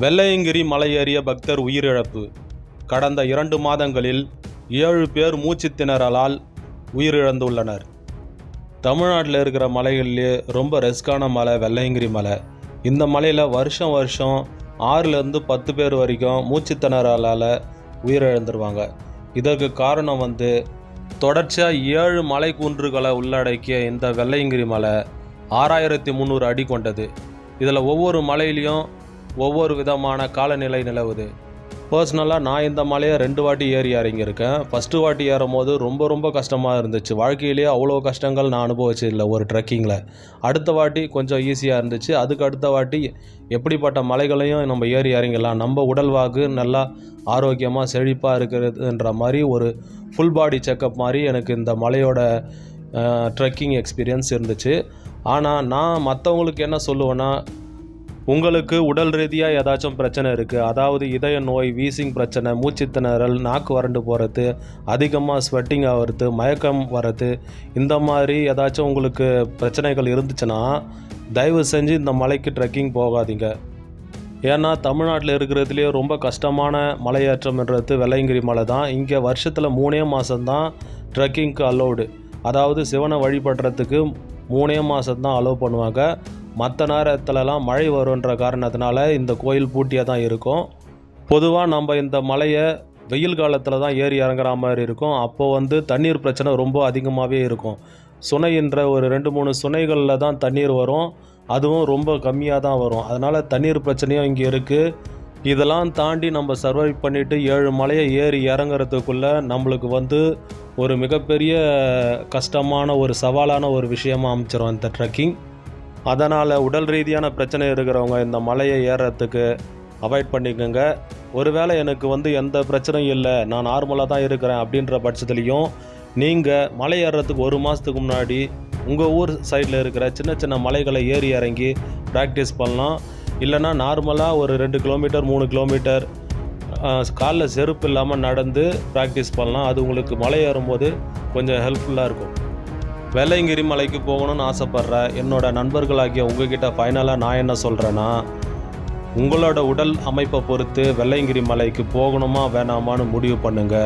வெள்ளையங்கிரி மலையேறிய பக்தர் உயிரிழப்பு. கடந்த இரண்டு மாதங்களில் ஏழு பேர் மூச்சு திணறலால் உயிரிழந்துள்ளனர். தமிழ்நாட்டில் இருக்கிற மலைகள்லேயே ரொம்ப ரெஸ்கான மலை வெள்ளையங்கிரி மலை. இந்த மலையில் வருஷம் வருஷம் ஆறுலேருந்து பத்து பேர் வரைக்கும் மூச்சு திணறலால் உயிரிழந்துருவாங்க. இதற்கு காரணம் வந்து தொடர்ச்சியாக ஏழு மலை குன்றுகளை உள்ளடக்கிய இந்த வெள்ளையங்கிரி மலை ஆறாயிரத்தி முந்நூறு அடி கொண்டது. இதில் ஒவ்வொரு மலையிலையும் ஒவ்வொரு விதமான காலநிலை நிலவுது. பர்சனலாக நான் இந்த மலையை ரெண்டு வாட்டி ஏறி இறங்கியிருக்கேன். ஃபஸ்ட்டு வாட்டி ஏறும் போது ரொம்ப ரொம்ப கஷ்டமாக இருந்துச்சு. வாழ்க்கையிலேயே அவ்வளோ கஷ்டங்கள் நான் அனுபவிச்சதில்லை ஒரு ட்ரெக்கிங்கில் அடுத்த வாட்டி கொஞ்சம் ஈஸியாக இருந்துச்சு. அதுக்கு அடுத்த வாட்டி எப்படிப்பட்ட மலைகளையும் நம்ம ஏறி இறங்கிடலாம். நம்ம உடல்வாக்கு நல்லா ஆரோக்கியமாக செழிப்பாக இருக்கிறதுன்ற மாதிரி ஒரு ஃபுல் பாடி செக்கப் மாதிரி எனக்கு இந்த மலையோட ட்ரெக்கிங் எக்ஸ்பீரியன்ஸ் இருந்துச்சு. ஆனால் நான் மற்றவங்களுக்கு என்ன சொல்லுவேன்னா உங்களுக்கு உடல் ரீதியாக ஏதாச்சும் பிரச்சனை இருக்குது அதாவது இதய நோய் வீசிங் பிரச்சனை மூச்சுத்திணறல் நாக்கு வறண்டு போகிறது அதிகமாக ஸ்வெட்டிங் ஆகிறது மயக்கம் வர்றது இந்த மாதிரி ஏதாச்சும் உங்களுக்கு பிரச்சனைகள் இருந்துச்சுன்னா தயவு செஞ்சு இந்த மலைக்கு ட்ரெக்கிங் போகாதீங்க. ஏன்னா தமிழ்நாட்டில் இருக்கிறதுலேயே ரொம்ப கஷ்டமான மலையேற்றம்ன்றது வெள்ளையங்கிரி மலை தான். இங்கே வருஷத்தில் மூணே மாதம்தான் ட்ரெக்கிங்க்கு அலோடு அதாவது சிவனை வழிபடுறதுக்கு மூணே மாதம்தான் அலோவ் பண்ணுவாங்க. மற்ற நேரத்துலலாம் மழை வருன்ற காரணத்தினால இந்த கோயில் பூட்டியாக தான் இருக்கும். பொதுவாக நம்ம இந்த மலையை வெயில் காலத்தில் தான் ஏறி இறங்குற மாதிரி இருக்கும். அப்போது வந்து தண்ணீர் பிரச்சனை ரொம்ப அதிகமாகவே இருக்கும். சுனைன்ற ஒரு ரெண்டு மூணு சுனைகளில் தான் தண்ணீர் வரும். அதுவும் ரொம்ப கம்மியாக தான் வரும். அதனால் தண்ணீர் பிரச்சனையும் இங்கே இருக்குது இதெல்லாம் தாண்டி நம்ம சர்வை பண்ணிவிட்டு ஏழு மலையை ஏறி இறங்குறதுக்குள்ளே நம்மளுக்கு வந்து ஒரு மிகப்பெரிய கஷ்டமான ஒரு சவாலான ஒரு விஷயமாக அமைச்சிரும் இந்த ட்ரெக்கிங் அதனால் உடல் ரீதியான பிரச்சனை இருக்கிறவங்க இந்த மலையை ஏறுறதுக்கு அவாய்ட் பண்ணிக்கோங்க. ஒருவேளை எனக்கு வந்து எந்த பிரச்சனையும் இல்லை நான் நார்மலாக தான் இருக்கிறேன் அப்படின்ற பட்சத்துலேயும் நீங்கள் மலை ஏறுறதுக்கு ஒரு மாதத்துக்கு முன்னாடி உங்கள் ஊர் சைடில் இருக்கிற சின்ன சின்ன மலைகளை ஏறி இறங்கி ப்ராக்டிஸ் பண்ணலாம். இல்லைன்னா நார்மலாக ஒரு ரெண்டு கிலோமீட்டர் மூணு கிலோமீட்டர் காலில் செருப்பு இல்லாமல் நடந்து ப்ராக்டிஸ் பண்ணலாம். அது உங்களுக்கு மலை ஏறும்போது கொஞ்சம் ஹெல்ப்ஃபுல்லாக இருக்கும். வெள்ளையங்கிரி மலைக்கு போகணும்னு ஆசைப்பட்ற என்னோட நண்பர்களாகிய உங்ககிட்ட ஃபைனலாக நான் என்ன சொல்கிறேன்னா உங்களோட உடல் அமைப்பை பொறுத்து வெள்ளையங்கிரி மலைக்கு போகணுமா வேணாமான்னு முடிவு பண்ணுங்க.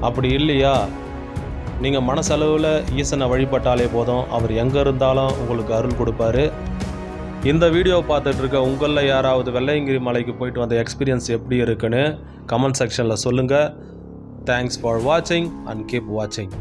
அப்படி இல்லையா? நீங்கள் மனசளவில் ஈசனை வழிபட்டாலே போதும். அவர் எங்கே இருந்தாலும் உங்களுக்கு அருள் கொடுப்பாரு. இந்த வீடியோ பார்த்துட்ருக்க உங்களில் யாராவது வெள்ளையங்கிரி மலைக்கு போயிட்டு வந்த எக்ஸ்பீரியன்ஸ் எப்படி இருக்குன்னு கமெண்ட் செக்ஷனில் சொல்லுங்கள் தேங்க்ஸ் ஃபார் வாட்சிங் அண்ட் கீப் வாட்சிங்